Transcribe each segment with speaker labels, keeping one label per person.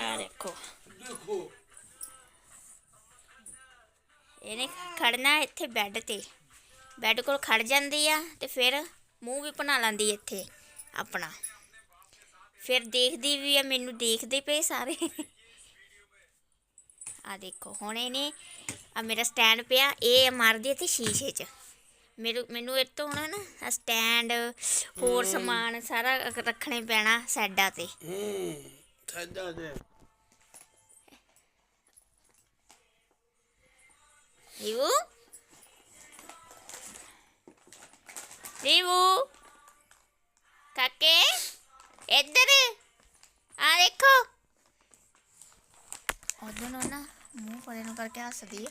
Speaker 1: ਆ ਦੇਖੋ
Speaker 2: देखो
Speaker 1: ਇਹਨੇ ਖੜਨਾ ਇੱਥੇ ਬੈੱਡ ਤੇ ਬੈੱਡ ਕੋਲ ਖੜ ਜਾਂਦੀ ਆ ਤੇ ਫਿਰ ਮੂੰਹ ਵੀ ਬਣਾ ਲੈਂਦੀ ਇੱਥੇ ਆਪਣਾ ਫਿਰ ਦੇਖਦੀ ਵੀ ਆ ਮੈਨੂੰ ਦੇਖਦੇ ਪਏ ਸਾਰੇ ਆ ਦੇਖੋ ਹੁਣ ਇਹਨੇ ਆ ਮੇਰਾ ਸਟੈਂਡ ਪਿਆ ਇਹ ਮਾਰਦੀ ਇੱਥੇ ਸ਼ੀਸ਼ੇ 'ਚ ਮੇਰੇ ਮੈਨੂੰ ਇਹ ਤੋਂ ਹੁਣ ਨਾ ਸਟੈਂਡ ਹੋਰ ਸਮਾਨ ਸਾਰਾ ਰੱਖਣੇ ਪੈਣਾ ਸਾਡਾ ਤੇ।
Speaker 2: ਹੂੰ ਸਾਡਾ ਤੇ।
Speaker 1: ਰਿਵੂ? ਰਿਵੂ? ਕਾਕੇ? ਇੱਧਰ। ਆ ਦੇਖੋ। ਉਹਦੋਂ ਨਾ ਮੂੰਹ ਪਰੇ ਨੂੰ ਕਰਕੇ ਹੱਸਦੀ ਹੈ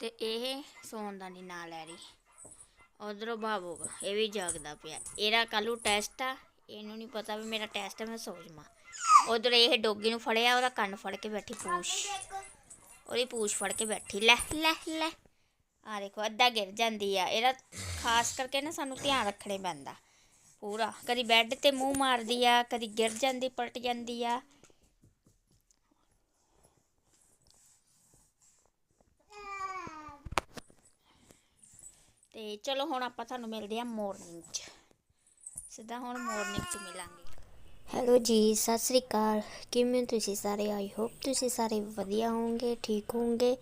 Speaker 1: ਤੇ ਇਹ ਸੌਣ ਦਾ ਨਹੀਂ ਨਾਂ ਲੈ ਰਹੀ। ਉਧਰੋਂ ਬਾਬੂ ਇਹ ਵੀ ਜਾਗਦਾ ਪਿਆ। ਇਹਦਾ ਕੱਲੂ ਟੈਸਟ ਆ, ਇਹਨੂੰ ਨਹੀਂ ਪਤਾ ਵੀ ਮੇਰਾ ਟੈਸਟ ਆ ਮੈਂ ਸੌ ਜਾਵਾਂ। ਉਧਰ ਇਹ ਡੋਗੀ ਨੂੰ ਫੜਿਆ, ਉਹਦਾ ਕੰਨ ਫੜ ਕੇ ਬੈਠੀ ਪੂਛ। ਉਹਦੀ ਪੂਛ ਫੜ ਕੇ ਬੈਠੀ, ਲੈ ਲੈ ਲੈ। ਆ ਦੇਖੋ, ਅੱਧਾ ਗਿਰ ਜਾਂਦੀ ਆ। ਇਹਦਾ ਖਾਸ ਕਰਕੇ ਨਾ ਸਾਨੂੰ ਧਿਆਨ ਰੱਖਣੇ ਪੈਂਦਾ। ਪੂਰਾ, ਕਦੀ ਬੈੱਡ ਤੇ ਮੂੰਹ ਮਾਰਦੀ ਆ, ਕਦੀ ਗਿਰ ਜਾਂਦੀ, ਪਲਟ ਜਾਂਦੀ ਆ। ਤੇ ਚਲੋ ਹੁਣ ਆਪਾਂ ਤੁਹਾਨੂੰ ਮਿਲਦੇ ਆ ਮਾਰਨਿੰਗ 'ਚ। ਸਿੱਧਾ ਹੁਣ ਮਾਰਨਿੰਗ 'ਚ ਮਿਲਾਂਗੇ। ਹੈਲੋ ਜੀ, ਸਤਿ ਸ੍ਰੀ ਅਕਾਲ। ਕਿਵੇਂ ਤੁਸੀਂ ਸਾਰੇ? ਆਈ ਹੋਪ ਤੁਸੀਂ ਸਾਰੇ ਵਧੀਆ ਹੋਵੋਗੇ, ਠੀਕ ਹੋਵੋਗੇ।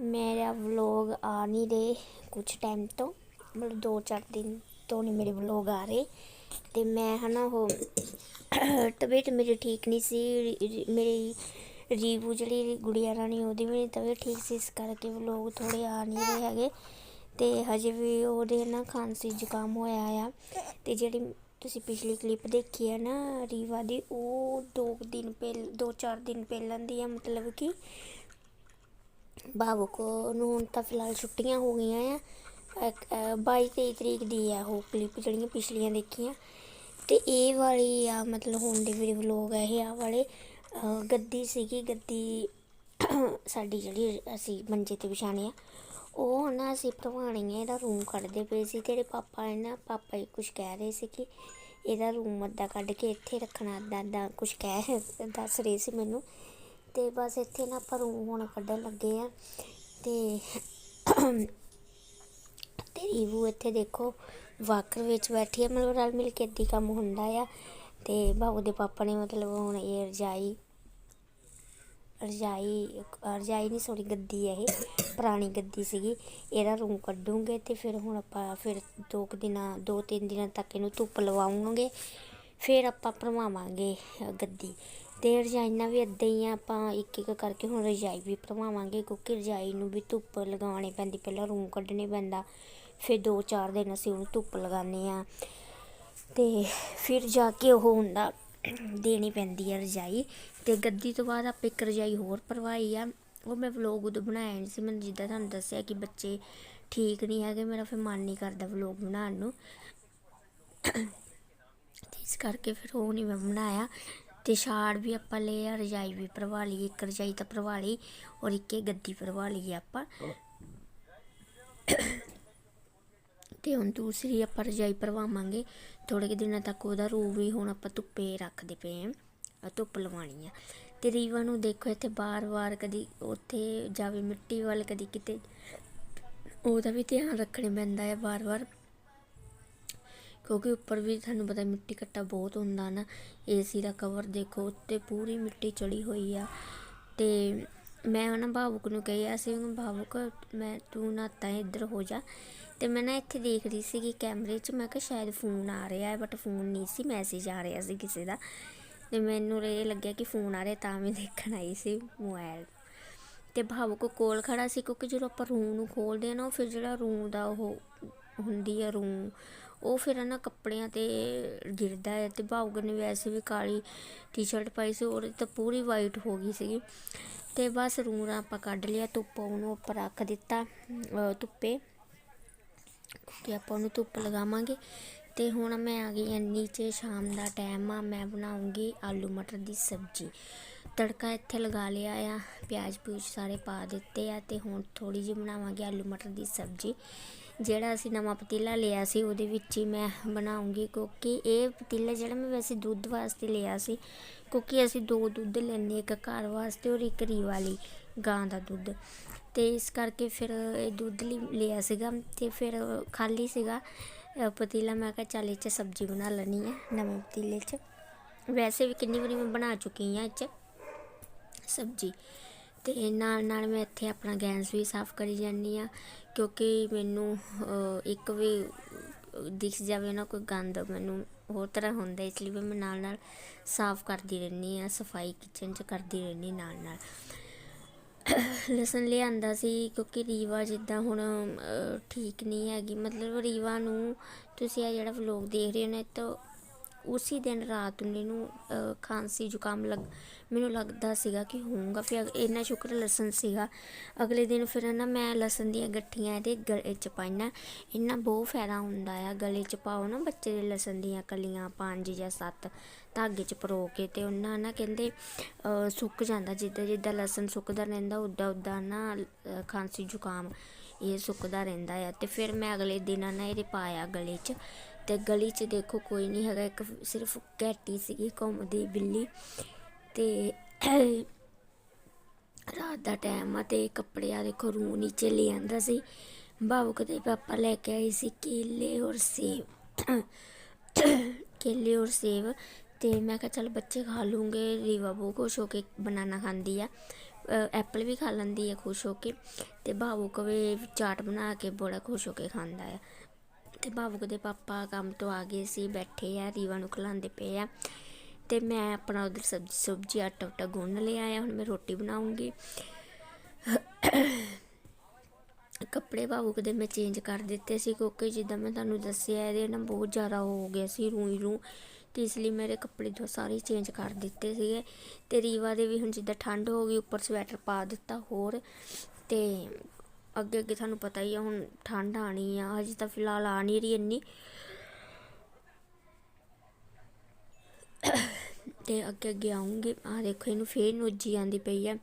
Speaker 1: ਮੇਰਾ ਵਲੌਗ ਆ ਨਹੀਂ ਰਹੇ ਕੁਝ ਟਾਈਮ ਤੋਂ। ਮਤਲਬ 2-4 ਦਿਨ ਤੋਂ ਨਹੀਂ ਮੇਰੇ ਵਲੌਗ ਆ ਰਹੇ। ਤੇ ਮੈਂ ਹਨਾ ਉਹ ਤਬੀਅਤ ਮੇਰੀ ਠੀਕ ਨਹੀਂ ਸੀ। ਮੇਰੀ ਰੀਵੂ ਜਿਹੜੀ ਗੁੜੀਆ ਰਾਣੀ, ਉਹਦੀ ਵੀ ਤਬੀਅਤ ਠੀਕ ਸੀ। ਇਸ ਕਰਕੇ ਵਲੌਗ ਥੋੜੇ ਆ ਨਹੀਂ ਰਹੇ ਹੈਗੇ। ਅਤੇ ਹਜੇ ਵੀ ਉਹਦੇ ਨਾ ਖਾਂਸੀ ਜ਼ੁਕਾਮ ਹੋਇਆ ਆ। ਅਤੇ ਜਿਹੜੀ ਤੁਸੀਂ ਪਿਛਲੀ ਕਲਿੱਪ ਦੇਖੀ ਹੈ ਨਾ ਰੀਵਾ ਦੀ ਉਹ ਦੋ ਕੁ ਦਿਨ ਪਹਿਲ ਦੋ ਚਾਰ ਦਿਨ ਪਹਿਲਾਂ ਦੀ ਆ ਮਤਲਬ ਕਿ ਬਾਬੂ ਕੋ ਨੂੰ ਹੁਣ ਤਾਂ ਫਿਲਹਾਲ ਛੁੱਟੀਆਂ ਹੋ ਗਈਆਂ ਆ। ਇੱਕ, ਅਹ, 22 23 ਤਰੀਕ ਦੀ ਆ ਉਹ ਕਲਿੱਪ ਜਿਹੜੀਆਂ ਪਿਛਲੀਆਂ ਦੇਖੀਆਂ। ਤੇ ਇਹ ਵਾਲੀ ਆ ਮਤਲਬ ਹੁਣ ਦੇ ਮੇਰੇ ਵਲੋਗ ਆ ਇਹ ਆ ਵਾਲੇ ਗੱਦੀ ਸੀਗੀ ਗੱਦੀ ਸਾਡੀ ਜਿਹੜੀ ਅਸੀਂ ਮੰਜੇ ਤੇ ਵਿਛਾਣੇ ਆ ਉਹ ਨਾ ਅਸੀਂ ਭਰਵਾਣੀ ਆ ਇਹਦਾ ਰੂਮ ਕੱਢਦੇ ਪਏ ਸੀ ਤੇਰੇ ਪਾਪਾ ਨੇ ਨਾ ਪਾਪਾ ਹੀ ਕੁਝ ਕਹਿ ਰਹੇ ਸੀ ਕਿ ਇਹਦਾ ਰੂਮ ਅੱਧਾ ਕੱਢ ਕੇ ਇੱਥੇ ਰੱਖਣਾ, ਅੱਧਾ ਅੱਧਾ ਕੁਝ ਕਹਿ ਦੱਸ ਰਹੇ ਸੀ ਮੈਨੂੰ। ਤੇ ਬਸ ਇੱਥੇ ਨਾ ਆਪਾਂ ਰੂਮ ਹੁਣ ਕੱਢਣ ਲੱਗੇ ਆ ਤੇ ਤੇ ਰੀਵੂ ਇੱਥੇ ਦੇਖੋ ਵਾਕਰ ਵਿੱਚ ਬੈਠੀ ਹੈ ਮਤਲਬ ਰਲ ਮਿਲ ਕੇ ਇੱਦਾਂ ਹੀ ਕੰਮ ਹੁੰਦਾ ਆ। ਤੇ ਬਾਬੂ ਦੇ ਪਾਪਾ ਨੇ ਮਤਲਬ ਹੁਣ ਇਹ ਰਜਾਈ ਰਜਾਈ ਰਜਾਈ ਨਹੀਂ ਸੋਰੀ, ਗੱਦੀ ਹੈ ਇਹ, ਪੁਰਾਣੀ ਗੱਦੀ ਸੀਗੀ। ਇਹਦਾ ਰੂਮ ਕੱਢੂੰਗੇ ਅਤੇ ਫਿਰ ਹੁਣ ਆਪਾਂ ਫਿਰ ਦੋ ਕੁ ਦਿਨਾਂ, ਦੋ ਤਿੰਨ ਦਿਨਾਂ ਤੱਕ ਇਹਨੂੰ ਧੁੱਪ ਲਵਾਉਂਗੇ। ਫਿਰ ਆਪਾਂ ਭਰਵਾਵਾਂਗੇ ਗੱਦੀ। ਅਤੇ ਰਜਾਈਆਂ ਵੀ ਇੱਦਾਂ ਹੀ ਆ, ਆਪਾਂ ਇੱਕ ਇੱਕ ਕਰਕੇ ਹੁਣ ਰਜਾਈ ਵੀ ਭਰਵਾਵਾਂਗੇ ਕਿਉਂਕਿ ਰਜਾਈ ਨੂੰ ਵੀ ਧੁੱਪ ਲਗਾਉਣੀ ਪੈਂਦੀ, ਪਹਿਲਾਂ ਰੂੰ ਕੱਢਣੇ ਪੈਂਦਾ। ਫਿਰ ਦੋ ਚਾਰ ਦਿਨ ਅਸੀਂ ਉਹਨੂੰ ਧੁੱਪ ਲਗਾਉਂਦੇ ਹਾਂ। ਅਤੇ ਫਿਰ ਜਾ ਕੇ ਉਹ ਹੁੰਦਾ ਦੇਣੀ ਪੈਂਦੀ ਹੈ ਰਜਾਈ ਤੇ ਗੱਦੀ ਤੋਂ ਬਾਅਦ ਆਪਾਂ ਇੱਕ ਰਜਾਈ ਹੋਰ ਭਰਵਾਈ ਆ। ਉਹ ਮੈਂ ਵਲੋਗ ਉਦੋਂ ਬਣਾਇਆ ਨਹੀਂ ਸੀ, ਮੈਨੂੰ ਜਿੱਦਾਂ ਤੁਹਾਨੂੰ ਦੱਸਿਆ ਕਿ ਬੱਚੇ ਠੀਕ ਨਹੀਂ ਹੈਗੇ, ਮੇਰਾ ਫਿਰ ਮਨ ਨਹੀਂ ਕਰਦਾ ਵਲੋਗ ਬਣਾਉਣ ਨੂੰ। ਤੇ ਇਸ ਕਰਕੇ ਫਿਰ ਉਹ ਨਹੀਂ ਮੈਂ ਬਣਾਇਆ। ਤੇ ਛਾੜ ਵੀ ਆਪਾਂ ਲਏ ਆ, ਰਜਾਈ ਵੀ ਭਰਵਾ ਲਈ, ਇੱਕ ਰਜਾਈ ਤਾਂ ਭਰਵਾ ਲਈ ਔਰ ਇੱਕ ਗੱਦੀ ਭਰਵਾ ਲਈ ਆਪਾਂ। ਤੇ ਹੁਣ ਦੂਸਰੀ ਆਪਾਂ ਰਜਾਈ ਭਰਵਾਵਾਂਗੇ। ਥੋੜੇ ਕੁ ਦਿਨਾਂ ਤੱਕ ਉਹਦਾ ਰੂ ਵੀ ਹੁਣ ਆਪਾਂ ਧੁੱਪੇ ਰੱਖਦੇ ਪਏ ਆਂ ਧੁੱਪ ਲਵਾਉਣੀ ਆ। ਤੇ ਰੀਵਾ ਨੂੰ ਦੇਖੋ ਇੱਥੇ ਬਾਰ-ਬਾਰ ਕਦੀ ਉੱਥੇ ਜਾਵੇ ਮਿੱਟੀ ਵੱਲ, ਕਦੀ ਕਿਤੇ। ਉਹਦਾ ਵੀ ਧਿਆਨ ਰੱਖਣੇ ਪੈਂਦਾ ਹੈ ਬਾਰ-ਬਾਰ। ਕਿਉਂਕਿ ਉੱਪਰ ਵੀ ਤੁਹਾਨੂੰ ਪਤਾ ਮਿੱਟੀ ਕੱਟਾ ਬਹੁਤ ਹੁੰਦਾ ਨਾ। ਏਸੀ ਦਾ ਕਵਰ ਦੇਖੋ, ਉੱਤੇ ਪੂਰੀ ਮਿੱਟੀ ਚੜੀ ਹੋਈ ਆ। ਤੇ ਮੈਂ ਉਹਨਾਂ ਭਾਵੁਕ ਨੂੰ ਕਿਹਾ ਸੀ ਭਾਵੁਕ, ਮੈਂ ਤੂੰ ਨਾ ਤਾਂ ਇੱਧਰ ਹੋ ਜਾ। ਤੇ ਮੈਂ ਨਾ ਇੱਥੇ ਦੇਖ ਰਹੀ ਸੀਗੀ ਕੈਮਰੇ 'ਚ, ਮੈਂ ਕਿਹਾ ਸ਼ਾਇਦ ਫੋਨ ਆ ਰਿਹਾ ਹੈ ਬਟ ਫੋਨ ਨਹੀਂ ਸੀ ਮੈਸੇਜ ਆ ਰਿਹਾ ਸੀ ਕਿਸੇ ਦਾ। ਤੇ ਮੈਨੂੰ ਇਹ ਲੱਗਿਆ ਕਿ ਫੋਨ ਆ ਰਿਹਾ, ਤਾਂ ਮੈਂ ਦੇਖਣ ਆਈ ਸੀ ਮੋਬਾਈਲ ਤੇ ਭਾਵੁਕ ਕੋਲ ਖੜਾ ਸੀ, ਕਿਉਂਕਿ ਜਦੋਂ ਆਪਾਂ ਰੂਮ ਨੂੰ ਖੋਲਦੇ ਆ ਨਾ, ਉਹ ਫਿਰ ਜਿਹੜਾ ਰੂਮ ਦਾ ਉਹ ਹੁੰਦੀ ਆ ਰੂੰ ਉਹ ਫਿਰ ਨਾ ਕੱਪੜਿਆਂ ਤੇ ਗਿਰਦਾ ਹੈ ਅਤੇ ਭਾਵੁਕ ਨੇ ਵੈਸੇ ਵੀ ਕਾਲੀ ਟੀ-ਸ਼ਰਟ ਪਾਈ ਸੀ, ਉਹਦੇ ਤਾਂ ਪੂਰੀ ਵਾਈਟ ਹੋ ਗਈ ਸੀਗੀ। ਅਤੇ ਬਸ ਰੂੰ ਆਪਾਂ ਕੱਢ ਲਿਆ, ਧੁੱਪ ਉਹਨੂੰ ਉੱਪਰ ਰੱਖ ਦਿੱਤਾ ਧੁੱਪੇ। ਕਿ ਆਪਾਂ ਉਹਨੂੰ ਧੁੱਪ ਲਗਾਵਾਂਗੇ। ਤੇ ਹੁਣ ਮੈਂ ਆ ਗਈ ਹਾਂ, ਨੀਚੇ ਸ਼ਾਮ ਦਾ ਟਾਈਮ ਆ, ਮੈਂ ਬਣਾਉਂਗੀ ਆਲੂ ਮਟਰ ਦੀ ਸਬਜ਼ੀ। ਤੜਕਾ ਇੱਥੇ ਲਗਾ ਲਿਆ ਆ, ਪਿਆਜ਼ ਪਿਊਜ ਸਾਰੇ ਪਾ ਦਿੱਤੇ ਆ ਅਤੇ ਹੁਣ ਥੋੜ੍ਹੀ ਜਿਹੀ ਬਣਾਵਾਂਗੇ ਆਲੂ ਮਟਰ ਦੀ ਸਬਜ਼ੀ, ਜਿਹੜਾ ਅਸੀਂ ਨਵਾਂ ਪਤੀਲਾ ਲਿਆ ਸੀ ਉਹਦੇ ਵਿੱਚ ਹੀ ਮੈਂ ਬਣਾਉਂਗੀ ਕਿਉਂਕਿ ਇਹ ਪਤੀਲਾ ਜਿਹੜਾ ਮੈਂ ਵੈਸੇ ਦੁੱਧ ਵਾਸਤੇ ਲਿਆ ਸੀ, ਕਿਉਂਕਿ ਅਸੀਂ ਦੋ ਦੁੱਧ ਲੈਂਦੇ ਇੱਕ ਘਰ ਵਾਸਤੇ ਔਰ ਇੱਕ ਰੀ ਵਾਲੀ ਗਾਂ ਦਾ ਦੁੱਧ, ਤੇ ਇਸ ਕਰਕੇ ਫਿਰ ਇਹ ਦੁੱਧ ਲਈ ਲਿਆ ਸੀਗਾ ਤੇ ਫਿਰ ਖਾਲੀ ਸੀਗਾ ਪਤੀਲਾ ਮੈਂ ਕਿਹਾ ਚੱਲ ਇਹ 'ਚ ਸਬਜ਼ੀ ਬਣਾ ਲੈਣੀ ਹੈ ਨਵੇਂ ਪਤੀਲੇ 'ਚ, ਵੈਸੇ ਵੀ ਕਿੰਨੀ ਵਾਰੀ ਮੈਂ ਬਣਾ ਚੁੱਕੀ ਹਾਂ ਇਹ 'ਚ। ਸਬਜ਼ੀ। ਅਤੇ ਨਾਲ ਨਾਲ ਮੈਂ ਇੱਥੇ ਆਪਣਾ ਗੈਸ ਵੀ ਸਾਫ਼ ਕਰੀ ਜਾਂਦੀ ਹਾਂ, ਕਿਉਂਕਿ ਮੈਨੂੰ ਇੱਕ ਵੀ ਦਿਖ ਜਾਵੇ ਨਾ ਕੋਈ ਗੰਦ, ਮੈਨੂੰ ਹੋਰ ਤਰ੍ਹਾਂ ਹੁੰਦਾ ਇਸ ਲਈ ਵੀ ਮੈਂ ਨਾਲ ਨਾਲ ਸਾਫ਼ ਕਰਦੀ ਰਹਿੰਦੀ ਹਾਂ, ਸਫ਼ਾਈ ਕਿਚਨ 'ਚ ਕਰਦੀ ਰਹਿੰਦੀ ਨਾਲ ਨਾਲ। ਲਸਣ ਲਿਆਂਦਾ ਸੀ, ਕਿਉਂਕਿ ਰੀਵਾ ਜਿੱਦਾਂ ਹੁਣ ਠੀਕ ਨਹੀਂ ਹੈਗੀ, ਮਤਲਬ ਰੀਵਾ ਨੂੰ ਤੁਸੀਂ ਇਹ ਜਿਹੜਾ ਵਲੋਗ ਦੇਖ ਰਹੇ ਹੋ ਨਾ ਤਾਂ ਉਸੇ ਦਿਨ ਰਾਤ ਨੂੰ ਇਹਨੂੰ ਖਾਂਸੀ ਜ਼ੁਕਾਮ ਲੱਗ, ਮੈਨੂੰ ਲੱਗਦਾ ਸੀਗਾ ਕਿ ਹੋਊਗਾ, ਫਿਰ ਅਗ- ਇੰਨਾ ਸ਼ੁਕਰ ਲਸਣ ਸੀਗਾ। ਅਗਲੇ ਦਿਨ ਫਿਰ ਨਾ ਮੈਂ ਲਸਣ ਦੀਆਂ ਗੱਠੀਆਂ ਇਹਦੇ ਗਲੇ 'ਚ ਪਾਈਆਂ। ਇੰਨਾ ਬਹੁਤ ਫਾਇਦਾ ਹੁੰਦਾ ਆ ਗਲੇ 'ਚ ਪਾਓ ਨਾ ਬੱਚੇ ਦੇ ਲਸਣ ਦੀਆਂ ਕਲੀਆਂ, ਪੰਜ ਜਾਂ ਸੱਤ ਧਾਗੇ 'ਚ ਪਰੋ ਕੇ ਤੇ ਉਹਨਾਂ ਨਾ ਕਹਿੰਦੇ ਸੁੱਕ ਜਾਂਦਾ। ਜਿੱਦਾਂ ਜਿੱਦਾਂ ਲਸਣ ਸੁੱਕਦਾ ਰਹਿੰਦਾ, ਉੱਦਾਂ ਉੱਦਾਂ ਨਾ ਖਾਂਸੀ ਜ਼ੁਕਾਮ ਇਹ ਸੁੱਕਦਾ ਰਹਿੰਦਾ ਆ। ਤੇ ਫਿਰ ਮੈਂ ਅਗਲੇ ਦਿਨ ਨਾ ਇਹਦੇ ਪਾਇਆ ਗਲੇ 'ਚ। ਤੇ ਗਲੀ 'ਚ ਦੇਖੋ ਕੋਈ ਨਹੀਂ ਹੈਗਾ, ਇੱਕ ਸਿਰਫ ਘੈਟੀ ਸੀਗੀ ਘੁੰਮਦੀ ਬਿੱਲੀ ਤੇ ਰਾਤ ਦਾ ਟਾਈਮ ਆ ਤੇ ਕੱਪੜੇ ਆ ਦੇਖੋ ਰੂ ਨੀਚੇ ਲੈ ਆਂਦਾ ਸੀ। ਭਾਵੁਕ ਦੇ ਪਾਪਾ ਲੈ ਕੇ ਆਏ ਸੀ ਕੇਲੇ ਔਰ ਸੇਬ। ਕੇਲੇ ਔਰ ਸੇਬ ਤੇ ਮੈਂ ਕਿਹਾ ਚਲ ਬੱਚੇ ਖਾ ਲੂੰਗੇ, ਰੀਵਾ ਬਹੁਤ ਖੁਸ਼ ਹੋ ਕੇ ਬਨਾਨਾ ਖਾਂਦੀ ਆ। ਐਪਲ ਵੀ ਖਾ ਲੈਂਦੀ ਆ ਖੁਸ਼ ਹੋ ਕੇ ਤੇ ਭਾਵੁਕ ਵੀ ਚਾਟ ਬਣਾ ਕੇ ਬੜਾ ਖੁਸ਼ ਹੋ ਕੇ ਖਾਂਦਾ ਆ। ਤੇ ਭਾਵੁਕ ਦੇ ਪਾਪਾ ਕੰਮ ਤੋਂ ਆ ਗਏ ਸੀ, ਬੈਠੇ ਆ ਰੀਵਾ ਨੂੰ ਖਿਲਾਉਂਦੇ ਪਏ ਆ। ਤੇ ਮੈਂ ਆਪਣਾ ਉਧਰ ਸਬਜ਼ੀ ਸਬਜ਼ੀ, ਆਟਾ ਉਟਾ ਗੁੰਨ ਲਿਆ ਆ, ਹੁਣ ਮੈਂ ਰੋਟੀ ਬਣਾਉਂਗੀ। ਕੱਪੜੇ ਭਾਵੁਕ ਦੇ ਮੈਂ ਚੇਂਜ ਕਰ ਦਿੱਤੇ ਸੀ, ਕਿਉਂਕਿ ਜਿੱਦਾਂ ਮੈਂ ਤੁਹਾਨੂੰ ਦੱਸਿਆ, ਇਹਦੇ ਨਾ ਬਹੁਤ ਜ਼ਿਆਦਾ ਹੋ ਗਿਆ ਸੀ ਰੂਈ ਰੂ। ਤੇ ਇਸ ਲਈ ਮੇਰੇ ਕੱਪੜੇ ਜੋ ਸਾਰੇ ਚੇਂਜ ਕਰ ਦਿੱਤੇ ਸੀਗੇ। ਤੇ ਰੀਵਾ ਦੇ ਵੀ ਹੁਣ ਜਿੱਦਾਂ ਠੰਡ ਹੋ ਗਈ, ਉੱਪਰ ਸਵੈਟਰ ਪਾ ਦਿੱਤਾ ਹੋਰ। ਤੇ ਅੱਗੇ ਅੱਗੇ ਤੁਹਾਨੂੰ ਪਤਾ ਹੀ ਆ, ਹੁਣ ਠੰਡ ਆਣੀ ਆ ਅਜੇ ਤਾਂ ਫਿਲਹਾਲ ਆ ਨਹੀਂ ਰਹੀ ਇੰਨੀ। ਤੇ ਅੱਗੇ ਅੱਗੇ ਆਉਂਗੇ ਆ ਦੇਖੋ, ਇਹਨੂੰ ਫੇਰ ਨੋਜੀ ਆਂਦੀ ਪਈ ਆ।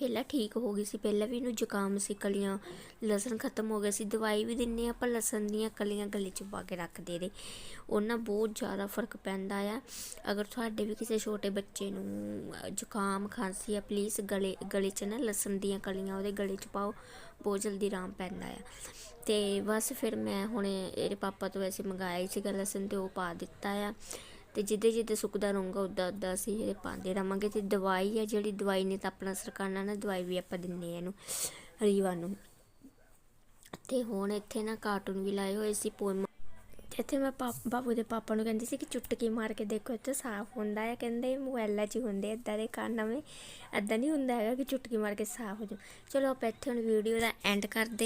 Speaker 1: ਪਹਿਲਾਂ ਠੀਕ ਹੋ ਗਈ ਸੀ, ਪਹਿਲਾਂ ਵੀ ਇਹਨੂੰ ਜ਼ੁਕਾਮ ਸੀ ਕਲੀਆਂ, ਲਸਣ ਖਤਮ ਹੋ ਗਿਆ ਸੀ, ਦਵਾਈ ਵੀ ਦਿੰਨੇ ਆ ਪਰ ਲਸਣ ਦੀਆਂ ਕਲੀਆਂ ਗਲੇ 'ਚ ਪਾ ਕੇ ਰੱਖਦੇ ਰਹੇ। ਉਹਨਾਂ ਬਹੁਤ ਜ਼ਿਆਦਾ ਫ਼ਰਕ ਪੈਂਦਾ ਆ। ਅਗਰ ਤੁਹਾਡੇ ਵੀ ਕਿਸੇ ਛੋਟੇ ਬੱਚੇ ਨੂੰ ਜ਼ੁਕਾਮ ਖਾਂਸੀ ਆ ਪਲੀਜ਼ ਗਲੇ ਗਲੇ 'ਚ ਨਾ ਲਸਣ ਦੀਆਂ ਕਲੀਆਂ ਉਹਦੇ ਗਲੇ 'ਚ ਪਾਓ, ਬਹੁਤ ਜਲਦੀ ਆਰਾਮ ਪੈਂਦਾ ਆ। ਤੇ ਬਸ ਫਿਰ ਮੈਂ ਹੁਣੇ ਇਹਦੇ ਪਾਪਾ ਤੋਂ ਵੈਸੇ ਮੰਗਾਇਆ ਹੀ ਸੀਗਾ ਲਸਣ ਤੇ ਉਹ ਪਾ ਦਿੱਤਾ ਆ। ਤੇ ਜਿੱਦੇ ਜਿੱਦੇ ਸੁੱਕਦਾ ਰਹੂੰਗਾ ਉਦਾਂ ਉਦਾਂ ਅਸੀਂ ਇਹ ਪਾਉਂਦੇ ਰਵਾਂਗੇ ਤੇ ਦਵਾਈ ਆ, ਜਿਹੜੀ ਦਵਾਈ ਨੇ ਤਾਂ ਆਪਣਾ ਅਸਰ ਕਰਨਾ ਨਾ ਦਵਾਈ ਵੀ ਆਪਾਂ ਦਿੰਨੇ ਆ ਇਹਨੂੰ, ਰੀਵਾ ਨੂੰ। ਤੇ ਹੁਣ ਇੱਥੇ ਨਾ ਕਾਰਟੂਨ ਵੀ ਲਾਏ ਹੋਏ ਸੀ, ਪੋਇਮ ਇੱਥੇ ਮੈਂ ਪਾਪ ਬਾਬੂ ਦੇ ਪਾਪਾ ਨੂੰ ਕਹਿੰਦੀ ਸੀ ਕਿ ਚੁਟਕੀ ਮਾਰ ਕੇ ਦੇਖੋ, ਇੱਥੇ ਸਾਫ਼ ਹੁੰਦਾ ਹੈ, ਕਹਿੰਦੇ ਮੋਬਾਈਲਾਂ 'ਚ ਹੀ ਹੁੰਦੇ ਇਦਾਂ ਦੇ ਕੰਨ ਨਵੇਂ ਇਦਾਂ ਨਹੀਂ ਹੁੰਦਾ ਹੈਗਾ ਕਿ ਚੁਟਕੀ ਮਾਰ ਕੇ ਸਾਫ਼ ਹੋ ਜਾ ਚਲੋ ਆਪਾਂ ਇੱਥੇ ਹੁਣ ਵੀਡੀਓ ਦਾ ਐਂਡ ਕਰਦੇ